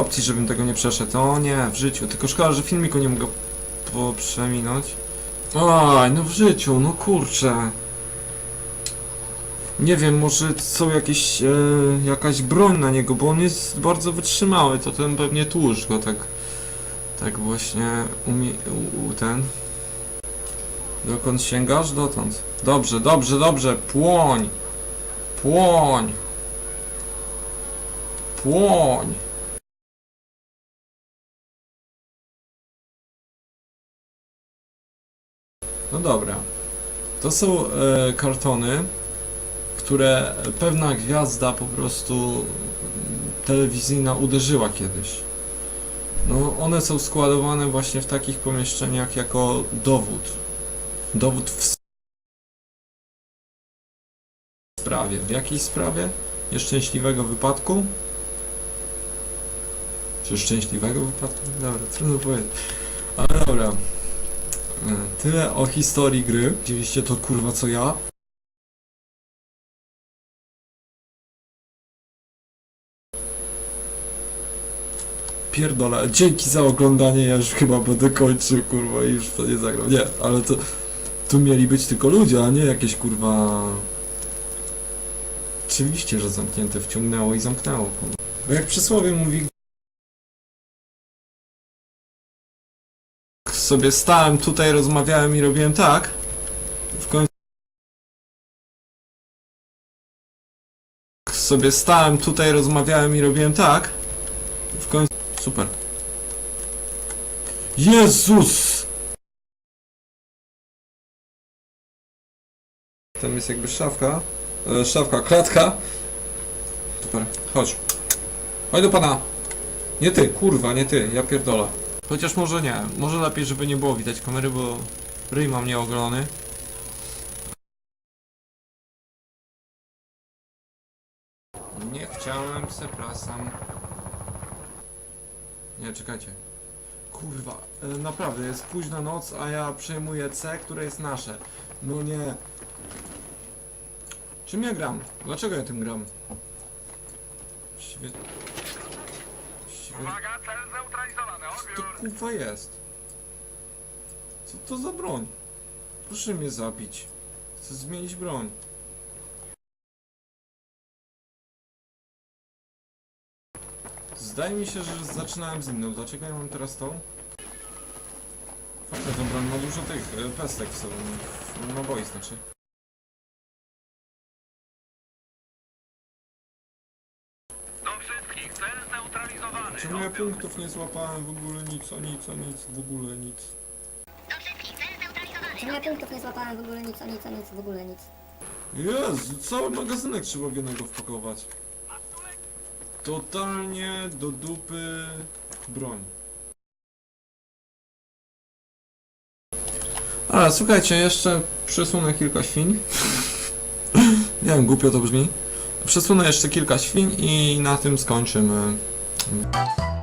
opcji, żebym tego nie przeszedł. O nie, w życiu. Tylko szkoda, że filmiku nie mogę poprzeminąć. Oj, no w życiu, no kurczę. Nie wiem, może są jakieś, e, jakaś broń na niego, bo on jest bardzo wytrzymały, to ten pewnie tłuszcz go tak, tak właśnie umie, u, u, ten. Dokąd sięgasz? Dotąd. Dobrze, dobrze, dobrze, płoń! Płoń! Płoń! No dobra. To są e, kartony, które pewna gwiazda po prostu telewizyjna uderzyła kiedyś. No, one są składowane właśnie w takich pomieszczeniach jako dowód. Dowód w sprawie. W jakiej sprawie? Nieszczęśliwego wypadku? Czy szczęśliwego wypadku? Dobra, trudno powiedzieć. Ale dobra. Tyle o historii gry. Widzieliście to kurwa co ja? Pierdolę, dzięki za oglądanie, ja już chyba będę kończył, kurwa, i już to nie zagram. Nie, ale to... Tu mieli być tylko ludzie, a nie jakieś kurwa... Oczywiście, że zamknięte wciągnęło i zamknęło. Bo jak przysłowie mówi... Sobie stałem tutaj, rozmawiałem i robiłem tak. W końcu... Sobie stałem tutaj, rozmawiałem i robiłem tak. W końcu... Super. Jezus! Tam jest jakby szafka. E, szafka, klatka. Super, chodź. Chodź do pana. Nie ty, kurwa, nie ty, ja pierdolę. Chociaż może nie, może lepiej, żeby nie było widać kamery, bo ryj mam nieogolony. Nie chciałem, przepraszam. Nie, czekajcie. Kurwa, e, naprawdę, jest późna noc, a ja przejmuję C, które jest nasze. No nie. Czym ja gram? Dlaczego ja tym gram? To jest? Co to za broń? Proszę mnie zabić. Chcę zmienić broń. Zdaje mi się, że zaczynałem z inną. Dlaczego ja mam teraz tą? Fajna ta broń ma dużo tych e, pestek w sobie. Naboi znaczy. Czemu ja punktów nie złapałem w ogóle nic, o nic, o nic, w ogóle nic. Czemu ja punktów nie złapałem w ogóle nic, o nic, o nic, w ogóle nic. Jezu, cały magazynek trzeba w jednego wpakować. Totalnie do dupy broń. Ale słuchajcie, jeszcze przesunę kilka świń. Nie wiem, głupio to brzmi. Przesunę jeszcze kilka świń i na tym skończymy. 음.